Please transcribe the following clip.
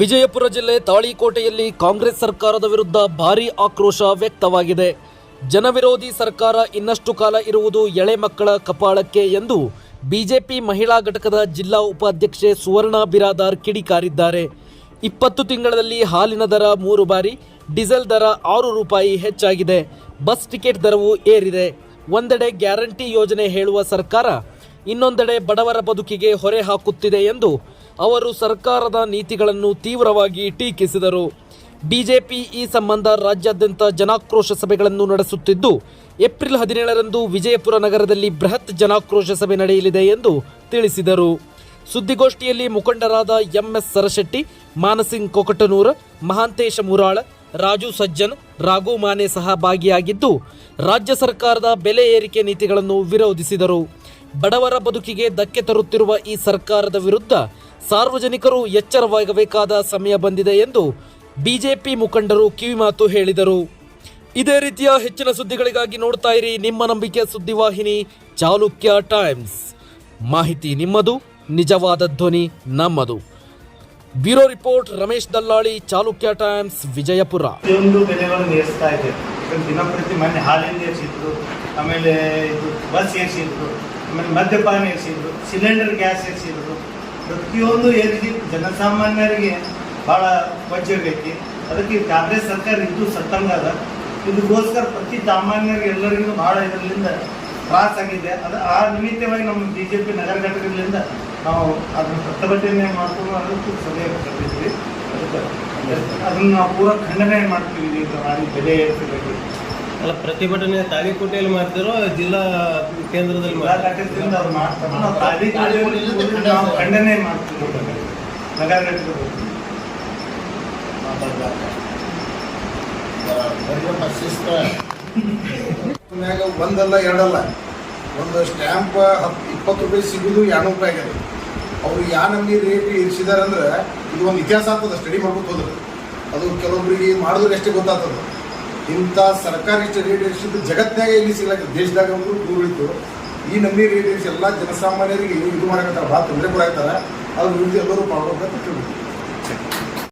ವಿಜಯಪುರ ಜಿಲ್ಲೆ ತಾಳಿಕೋಟೆಯಲ್ಲಿ ಕಾಂಗ್ರೆಸ್ ಸರ್ಕಾರದ ವಿರುದ್ಧ ಭಾರೀ ಆಕ್ರೋಶ ವ್ಯಕ್ತವಾಗಿದೆ. ಜನವಿರೋಧಿ ಸರ್ಕಾರ ಇನ್ನಷ್ಟು ಕಾಲ ಇರುವುದು ಎಳೆ ಮಕ್ಕಳ ಕಪಾಳಕ್ಕೆ ಎಂದು ಬಿಜೆಪಿ ಮಹಿಳಾ ಘಟಕದ ಜಿಲ್ಲಾ ಉಪಾಧ್ಯಕ್ಷೆ ಸುವರ್ಣ ಬಿರಾದಾರ್ ಕಿಡಿಕಾರಿದ್ದಾರೆ. ಇಪ್ಪತ್ತು ತಿಂಗಳಲ್ಲಿ ಹಾಲಿನ ದರ ಮೂರು ಬಾರಿ, ಡೀಸೆಲ್ ದರ ಆರು ರೂಪಾಯಿ ಹೆಚ್ಚಾಗಿದೆ. ಬಸ್ ಟಿಕೆಟ್ ದರವೂ ಏರಿದೆ. ಒಂದೆಡೆ ಗ್ಯಾರಂಟಿ ಯೋಜನೆ ಹೇಳುವ ಸರ್ಕಾರ ಇನ್ನೊಂದೆಡೆ ಬಡವರ ಬದುಕಿಗೆ ಹೊರೆ ಹಾಕುತ್ತಿದೆ ಎಂದು ಅವರು ಸರ್ಕಾರದ ನೀತಿಗಳನ್ನು ತೀವ್ರವಾಗಿ ಟೀಕಿಸಿದರು. ಬಿಜೆಪಿ ಈ ಸಂಬಂಧ ರಾಜ್ಯಾದ್ಯಂತ ಜನಾಕ್ರೋಶ ಸಭೆಗಳನ್ನು ನಡೆಸುತ್ತಿದ್ದು, ಏಪ್ರಿಲ್ ಹದಿನೇಳರಂದು ವಿಜಯಪುರ ನಗರದಲ್ಲಿ ಬೃಹತ್ ಜನಾಕ್ರೋಶ ಸಭೆ ನಡೆಯಲಿದೆ ಎಂದು ತಿಳಿಸಿದರು. ಸುದ್ದಿಗೋಷ್ಠಿಯಲ್ಲಿ ಮುಖಂಡರಾದ ಎಂಎಸ್ ಸರಶೆಟ್ಟಿ, ಮಾನಸಿಂಗ್ ಕೊಕಟನೂರ, ಮಹಾಂತೇಶ ಮುರಾಳ, ರಾಜು ಸಜ್ಜನ್, ರಾಘು ಮಾನೆ ಸಹ ಭಾಗಿಯಾಗಿದ್ದು, ರಾಜ್ಯ ಸರ್ಕಾರದ ಬೆಲೆ ಏರಿಕೆ ನೀತಿಗಳನ್ನು ವಿರೋಧಿಸಿದರು. ಬಡವರ ಬದುಕಿಗೆ ಧಕ್ಕೆ ತರುತ್ತಿರುವ ಈ ಸರ್ಕಾರದ ವಿರುದ್ಧ ಸಾರ್ವಜನಿಕರು ಎಚ್ಚರವಾಗಬೇಕಾದ ಸಮಯ ಬಂದಿದೆ ಎಂದು ಬಿಜೆಪಿ ಮುಖಂಡರು ಕಿವಿಮಾತು ಹೇಳಿದರು. ಇದೇ ರೀತಿಯ ಹೆಚ್ಚಿನ ಸುದ್ದಿಗಳಿಗಾಗಿ ನೋಡ್ತಾ ಇರಿ ನಿಮ್ಮ ನಂಬಿಕೆ ಸುದ್ದಿವಾಹಿನಿ ಚಾಲುಕ್ಯ ಟೈಮ್ಸ್. ಮಾಹಿತಿ ನಿಮ್ಮದು, ನಿಜವಾದ ಧ್ವನಿ ನಮ್ಮದು. ಬ್ಯೂರೋ ರಿಪೋರ್ಟ್, ರಮೇಶ್ ದಲ್ಲಾಳಿ, ಚಾಲುಕ್ಯ ಟೈಮ್ಸ್, ವಿಜಯಪುರ. ದಿನಪ್ರತಿ ಹಾಲಿಂದ ಆಮೇಲೆ ಬಸ್ ಏರಿಸಿದ್ರು. ಆಮೇಲೆ ಮದ್ಯಪಾನ ಎಸೆಯೋದು ಸಿಲಿಂಡರ್ ಗ್ಯಾಸ್ ಎಸೆಯೋದು ಪ್ರತಿಯೊಂದು ಏರಿಸಿ ಜನಸಾಮಾನ್ಯರಿಗೆ ಭಾಳ ವಜ್ಜಾಗೈತಿ ಅದಕ್ಕೆ ಕಾಂಗ್ರೆಸ್ ಸರ್ಕಾರ ಇದು ಸತ್ತಂಗದ ಅದ. ಇದಕ್ಕೋಸ್ಕರ ಪ್ರತಿ ಸಾಮಾನ್ಯರಿಗೆ ಎಲ್ಲರಿಗೂ ಭಾಳ ಇದರಿಂದ ತ್ರಾಸ ಆಗಿದೆ. ಅದು ಆ ನಿಮಿತ್ತವಾಗಿ ನಮ್ಮ ಬಿ ಜೆ ಪಿ ನಗರ ಘಟಕಗಳಿಂದ ನಾವು ಅದನ್ನು ಪ್ರತಿಭಟನೆ ಮಾಡ್ಕೊಂಡು ಅದಕ್ಕೂ ಸಲಹೆ ಕರೆದಿದ್ವಿ ಅದಕ್ಕೆ ಅದನ್ನು ನಾವು ಪೂರ ಖಂಡನೆ ಮಾಡ್ತೀವಿ. ಬೆಲೆ ಏರಿಸಬೇಕು ಅಲ್ಲ ಪ್ರತಿಭಟನೆ ತಾಳಿಕೋಟೆಯಲ್ಲಿ ಮಾಡ್ತಿರೋ ಜಿಲ್ಲಾ ಕೇಂದ್ರದಲ್ಲಿ ಖಂಡನೆ ಮಾಡ್ತೀವಿ. ಒಂದಲ್ಲ ಎರಡಲ್ಲ. ಒಂದು ಸ್ಟ್ಯಾಂಪ್ ಹತ್ತು ಇಪ್ಪತ್ತು ರೂಪಾಯಿ ಸಿಗುದು ಎರಡು ರೂಪಾಯಿ ಆಗ್ಯದ? ಅವ್ರು ಯಾನಲ್ಲಿ ನಮ್ಗೆ ರೇಟ್ ಇರಿಸಿದಾರೆ ಅಂದ್ರೆ ಇದು ಒಂದು ಇತಿಹಾಸ ಆಗ್ತದೆ. ಸ್ಟಡಿ ಮಾಡ್ಕೊತ ಹೋದ್ರೆ. ಅದು ಕೆಲವೊಬ್ಬರಿಗೆ ಮಾಡಿದ್ರೆ ಎಷ್ಟೇ ಗೊತ್ತಾಗ್ತದೆ. ಇಂಥ ಸರ್ಕಾರಿ ರೇಡಿಯೋ ರೇಟ್ ಇರಿಸಿದ್ದು ಜಗತ್ತಿನಾಗ ಎಲ್ಲಿ ಸಿಗ್ಲಾಕ ದೇಶದಾಗ ಒಂದು ದೂರ ಉಳಿತು. ಈ ನಂಬಿ ರೇಡಿಯೋ ಎಲ್ಲ ಜನಸಾಮಾನ್ಯರಿಗೆ ಇದು ಮಾಡಕತ್ತಾರ, ಭಾಳ ತೊಂದರೆ ಕೊಡಾಕ್ತಾರ ಅವ್ರ ವಿರುದ್ಧ ಎಲ್ಲರೂ ತಿಳ್ಬೇಕು